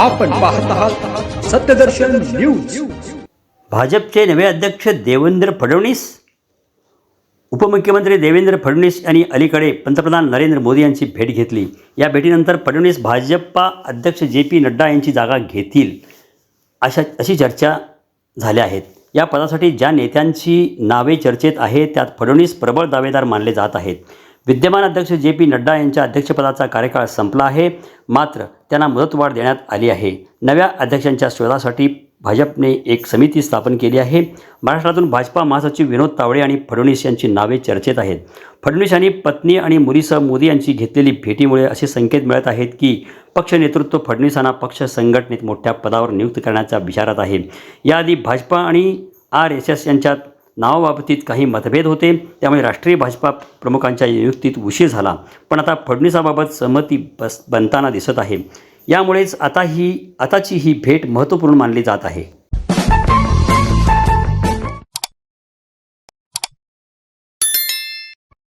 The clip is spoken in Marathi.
आपण पाहत आहात सत्यदर्शन न्यूज. भाजपचे नवे अध्यक्ष देवेंद्र फडणवीस उपमुख्यमंत्री देवेंद्र फडणवीस यांनी अलीकडे पंतप्रधान नरेंद्र मोदी यांची भेट घेतली. या भेटीनंतर फडणवीस भाजपा अध्यक्ष जे पी नड्डा यांची जागा घेतील अशा अशी चर्चा झाल्या आहेत. या पदासाठी ज्या नेत्यांची नावे चर्चेत आहेत त्यात फडणवीस प्रबळ दावेदार मानले जात आहेत. विद्यमान अध्यक्ष जे पी नड्डा यांच्या अध्यक्षपदाचा कार्यकाळ संपला आहे. मात्र त्यांना मुदतवाढ देण्यात आली आहे. नव्या अध्यक्षांच्या शोधासाठी भाजपने एक समिती स्थापन केली आहे. महाराष्ट्रातून भाजपा महासचिव विनोद तावडे आणि फडणवीस यांची नावे चर्चेत आहेत. फडणवीस यांनी पत्नी आणि मुलीसह मोदी यांची घेतलेली भेटीमुळे असे संकेत मिळत आहेत की पक्ष नेतृत्व फडणवीसांना पक्ष संघटनेत मोठ्या पदावर नियुक्त करण्याचा विचारात आहे. याआधी भाजपा आणि आर एस एस यांच्यात नावाबाबतीत काही मतभेद होते. त्यामुळे राष्ट्रीय भाजपा प्रमुखांच्या नियुक्तीत उशीर झाला. पण आता फडणवीसाबाबत सहमती बस बनताना दिसत आहे. यामुळेच आता ही आताची ही भेट महत्त्वपूर्ण मानली जात आहे.